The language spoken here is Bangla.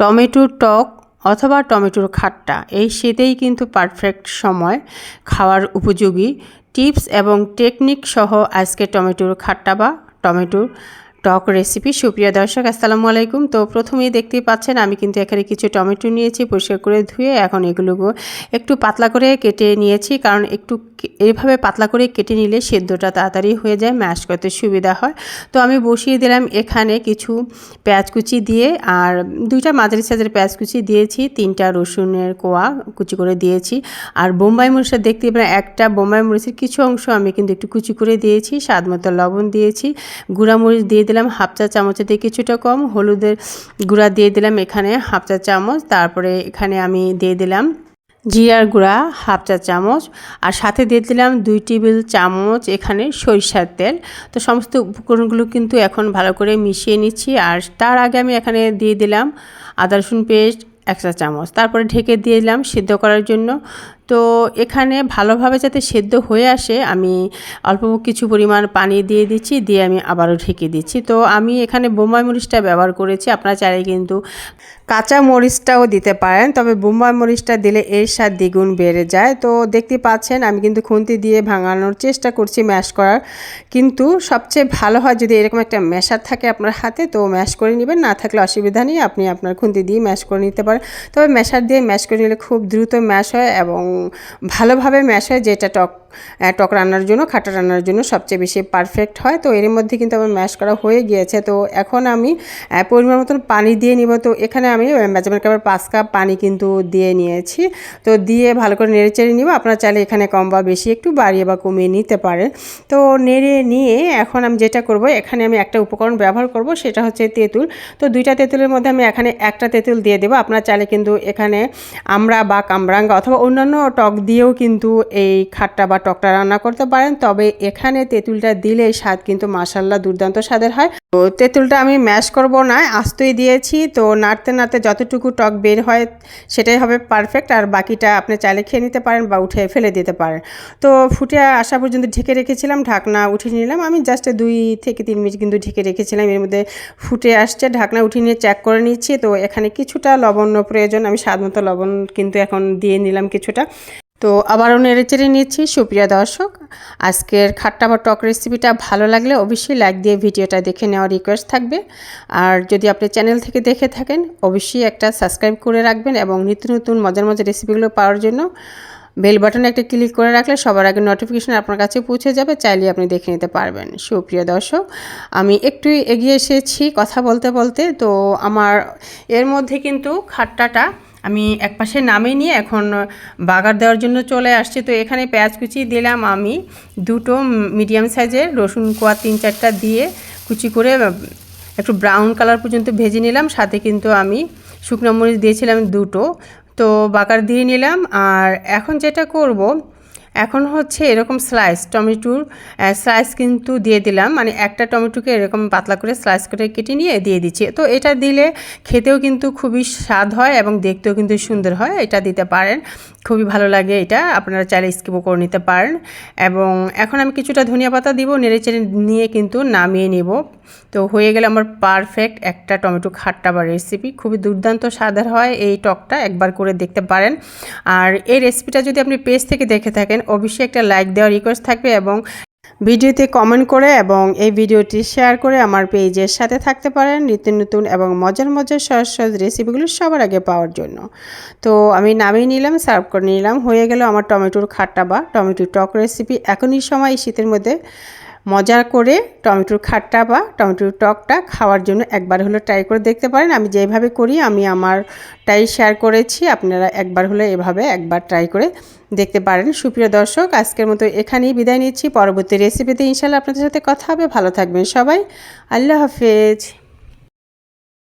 টমেটোর টক অথবা টমেটোর খাট্টা, এই শীতেই কিন্তু পারফেক্ট সময় খাওয়ার উপযোগী। টিপস এবং টেকনিক সহ আজকে টমেটোর খাট্টা বা টমেটোর টক রেসিপি সুপ্রিয় দর্শক, আসসালামু আলাইকুম। তো প্রথমেই দেখতেই পাচ্ছেন, আমি কিন্তু এখানে কিছু টমেটো নিয়েছি, পরিষ্কার করে ধুয়ে এখন এগুলো একটু পাতলা করে কেটে নিয়েছি, কারণ একটু এইভাবে পাতলা করে কেটে নিলে সেদ্ধটা তাড়াতাড়ি হয়ে যায়, ম্যাশ করতে সুবিধা হয়। তো আমি বসিয়ে দিলাম এখানে কিছু পেঁয়াজ কুচি দিয়ে আর দুইটা মাঝারি সাইজের পেঁয়াজ কুচি দিয়েছি, তিনটা রসুনের কোয়া কুচি করে দিয়েছি। আর বোম্বাই মরিচটা দেখতে পারেন একটা বোম্বাই মরিচের কিছু অংশ আমি কিন্তু একটু কুচি করে দিয়েছি, স্বাদ মতো লবণ দিয়েছি। গুঁড়া মরিচ দিয়ে দিলাম হাফ চা চামচের দিয়ে কিছুটা কম, হলুদের গুঁড়া দিয়ে দিলাম এখানে হাফ চা চামচ, তারপরে এখানে আমি দিয়ে দিলাম জিরার গুঁড়া হাফ চা চামচ আর সাথে দিয়ে দিলাম দুই টেবিল চামচ এখানে সরিষার তেল। তো সমস্ত উপকরণগুলো কিন্তু এখন ভালো করে মিশিয়ে নিচ্ছি আর তার আগে আমি এখানে দিয়ে দিলাম আদা রসুন পেস্ট এক চা চামচ। তারপরে ঢেকে দিয়ে দিলাম সিদ্ধ করার জন্য। তো এখানে ভালোভাবে যাতে সেদ্ধ হয়ে আসে, আমি অল্প কিছু পরিমাণ পানি দিয়ে দিচ্ছি, দিয়ে আমি আবারও ঢেকে দিচ্ছি। তো আমি এখানে বোম্বাই মরিচটা ব্যবহার করেছি, আপনারা চাইলে কিন্তু কাঁচা মরিচটাও দিতে পারেন, তবে বোম্বাই মরিচটা দিলে এর স্বাদ দ্বিগুণ বেড়ে যায়। তো দেখতে পাচ্ছেন, আমি কিন্তু খুন্তি দিয়ে ভাঙানোর চেষ্টা করছি ম্যাশ করার, কিন্তু সবচেয়ে ভালো হয় যদি এরকম একটা ম্যাশার থাকে আপনার হাতে, তো ম্যাশ করে নেবেন, না থাকলে অসুবিধা নেই, আপনি আপনার খুন্তি দিয়ে ম্যাশ করে নিতে পারেন। তবে ম্যাশার দিয়ে ম্যাশ করে নিলে খুব দ্রুত ম্যাশ হয় এবং ভালোভাবে ম্যাশ হয়, যেটা টক টক রান্নার জন্য, খাটা রান্নার জন্য সবচেয়ে বেশি পারফেক্ট হয়। তো এর মধ্যে কিন্তু আমার ম্যাশ করা হয়ে গিয়েছে। তো এখন আমি পরিমাণ মতন পানি দিয়ে নিব। তো এখানে আমি মেজারমেন্ট কাপের পাঁচ কাপ পানি কিন্তু দিয়ে নিয়েছি। তো দিয়ে ভালো করে নেড়ে চেড়ে নিব। আপনারা চাইলে এখানে কম বা বেশি একটু বাড়িয়ে বা কমিয়ে নিতে পারেন। তো নেড়ে নিয়ে এখন আমি যেটা করব, এখানে আমি একটা উপকরণ ব্যবহার করব, সেটা হচ্ছে তেঁতুল। তো দুইটা তেঁতুলের মধ্যে আমি এখানে একটা তেঁতুল দিয়ে দেবো। আপনারা চাইলে কিন্তু এখানে আমরা বা কামরাঙ্গা অথবা অন্যান্য টক দিয়েও কিন্তু এই খাট্টা বা টকটা রান্না করতে পারেন। তবে এখানে তেঁতুলটা দিলে স্বাদ কিন্তু মাসাল্লা দুর্দান্ত স্বাদের হয়। তো তেঁতুলটা আমি ম্যাশ করব না, আস্তই দিয়েছি। তো নাড়তে নাড়তে যতটুকু টক বের হয় সেটাই হবে পারফেক্ট। আর বাকিটা আপনি চাইলে খেয়ে নিতে পারেন বা উঠে ফেলে দিতে পারেন। তো ফুটে আসা পর্যন্ত ঢেকে রেখেছিলাম, ঢাকনা উঠিয়ে নিলাম। আমি জাস্ট দুই থেকে তিন মিনিট কিন্তু ঢেকে রেখেছিলাম। এর মধ্যে ফুটে আসছে, ঢাকনা উঠিয়ে নিয়ে চেক করে নিচ্ছি। তো এখানে কিছুটা লবণ প্রয়োজন। আমি স্বাদ মতো লবণ কিন্তু এখন দিয়ে নিলাম কিছুটা। তো আবারও নেড়ে চেড়ে নিচ্ছি, সুপ্রিয়া দর্শক। আজকের খাট্টা বা টক রেসিপিটা ভালো লাগলে অবশ্যই লাইক দিয়ে ভিডিওটা দেখে নেওয়ার রিকোয়েস্ট থাকবে। আর যদি আপনি চ্যানেল থেকে দেখে থাকেন, অবশ্যই একটা সাবস্ক্রাইব করে রাখবেন এবং নিত্য নতুন মজার মজার রেসিপিগুলো পাওয়ার জন্য বেল বাটনে একটা ক্লিক করে রাখলে সবার আগে নোটিফিকেশান আপনার কাছে পৌঁছে যাবে, চাইলে আপনি দেখে নিতে পারবেন। সুপ্রিয় দর্শক, আমি একটু এগিয়ে এসেছি কথা বলতে বলতে। তো আমার এর মধ্যে কিন্তু খাট্টাটা আমি এক পাশে নামে নিয়ে এখন বাগার দেওয়ার জন্য চলে আসছে। তো এখানে পেঁয়াজ কুচি দিলাম আমি। দুটো মিডিয়াম সাইজের রসুন কোয়া তিন চারটা দিয়ে কুচি করে একটু ব্রাউন কালার পর্যন্ত ভেজে নিলাম। সাথে কিন্তু আমি শুকনো মরিচ দিয়েছিলাম দুটো। তো বাগার দিয়ে নিলাম। আর এখন যেটা করব এখন হচ্ছে এরকম স্লাইস টমেটোর স্লাইস কিন্তু দিয়ে দিলাম। মানে একটা টমেটোকে এরকম পাতলা করে স্লাইস করে কেটে নিয়ে দিয়ে দিচ্ছি। তো এটা দিলে খেতেও কিন্তু খুবই স্বাদ হয় এবং দেখতেও কিন্তু সুন্দর হয়। এটা দিতে পারেন। খুবই ভালো লাগে এটা। আপনারা চাইলে স্কিপও করে নিতে পারেন। এবং এখন আমি কিছুটা ধনিয়া পাতা দিব। নেড়ে চেড়ে নিয়ে কিন্তু নামিয়ে নিব। তো হয়ে গেলে আমার পারফেক্ট একটা টমেটো খাট্টা বা রেসিপি খুবই দুর্দান্ত স্বাদের হয় এই টকটা, একবার করে দেখতে পারেন। আর এই রেসিপিটা যদি আপনি পেজ থেকে দেখে থাকেন, অবশ্যই একটা লাইক দেওয়ার রিকোয়েস্ট থাকবে এবং ভিডিওতে কমেন্ট করে এবং এই ভিডিওটি শেয়ার করে আমার পেজের সাথে থাকতে পারেন নিত্য নতুন এবং মজার মজার সহজ সহজ রেসিপিগুলো সবার আগে পাওয়ার জন্য। তো আমি নামিয়ে নিলাম সার্ভ করে নিলাম। হয়ে গেল আমার টমেটোর খাট্টা বা টমেটোর টক রেসিপি এখনই সময় শীতের মধ্যে মজা করে টমেটোর খাট্টা বা টমেটোর টকটা খাওয়ার জন্য একবার হলো ট্রাই করে দেখতে পারেন। আমি যেভাবে করি, আমি আমার টাই শেয়ার করেছি। আপনারা একবার হলে এভাবে একবার ট্রাই করে দেখতে পারেন। সুপ্রিয় দর্শক, আজকের মতো এখানেই বিদায় নিচ্ছি। পরবর্তী রেসিপিতে ইনশাল্লাহ আপনাদের সাথে কথা হবে। ভালো থাকবেন সবাই। আল্লাহ হাফেজ।